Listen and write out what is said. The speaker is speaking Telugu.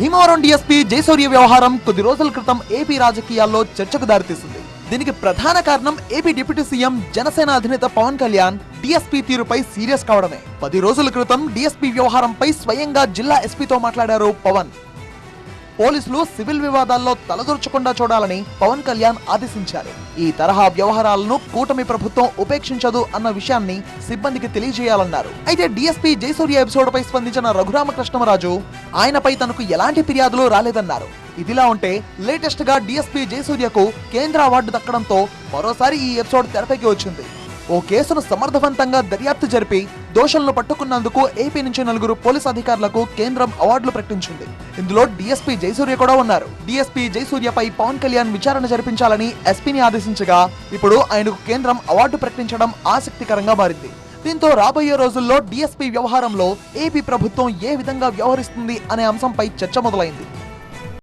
భీమవరం డిఎస్పీ జయసూర్య వ్యవహారం కొద్ది రోజుల క్రితం ఏపీ రాజకీయాల్లో చర్చకు దారితీసింది. దీనికి ప్రధాన కారణం ఏపీ డిప్యూటీ సీఎం జనసేన అధినేత పవన్ కళ్యాణ్ డిఎస్పీ తీరుపై సీరియస్ కావడమే. పది రోజుల క్రితం డిఎస్పీ వ్యవహారంపై స్వయంగా జిల్లా ఎస్పీతో మాట్లాడారు పవన్. పోలీసులు సివిల్ వివాదాల్లో తలదొరచకుండా చూడాలని పవన్ కళ్యాణ్ ఆదేశించారు. ఈ తరహా వ్యవహారాలను కూటమి ప్రభుత్వం ఉపేక్షించదు అన్న విషయాన్ని సిబ్బందికి తెలియజేయాలన్నారు. అయితే డిఎస్పీ జయసూర్య ఎపిసోడ్ పై స్పందించిన రఘురామకృష్ణమరాజు ఆయనపై తనకు ఎలాంటి ఫిర్యాదులు రాలేదన్నారు. ఇదిలా ఉంటే లేటెస్ట్గా డీఎస్పీ జయసూర్యకు కేంద్ర అవార్డు దక్కడంతో మరోసారి ఈ ఎపిసోడ్ తెరపైకి వచ్చింది. ఓ కేసును సమర్థవంతంగా దర్యాప్తు జరిపి దోషులను పట్టుకున్నందుకు ఏపీ నుంచి నలుగురు పోలీస్ అధికారులకు కేంద్రం అవార్డులు ప్రకటించింది. ఇందులో డీఎస్పీ జయసూర్య కూడా ఉన్నారు. డీఎస్పీ జయసూర్యపై పవన్ కళ్యాణ్ విచారణ జరిపించాలని ఎస్పీని ఆదేశించగా ఇప్పుడు ఆయనకు కేంద్రం అవార్డు ప్రకటించడం ఆసక్తికరంగా మారింది. దీంతో రాబోయే రోజుల్లో డిఎస్పీ వ్యవహారంలో ఏపీ ప్రభుత్వం ఏ విధంగా వ్యవహరిస్తుంది అనే అంశంపై చర్చ మొదలైంది.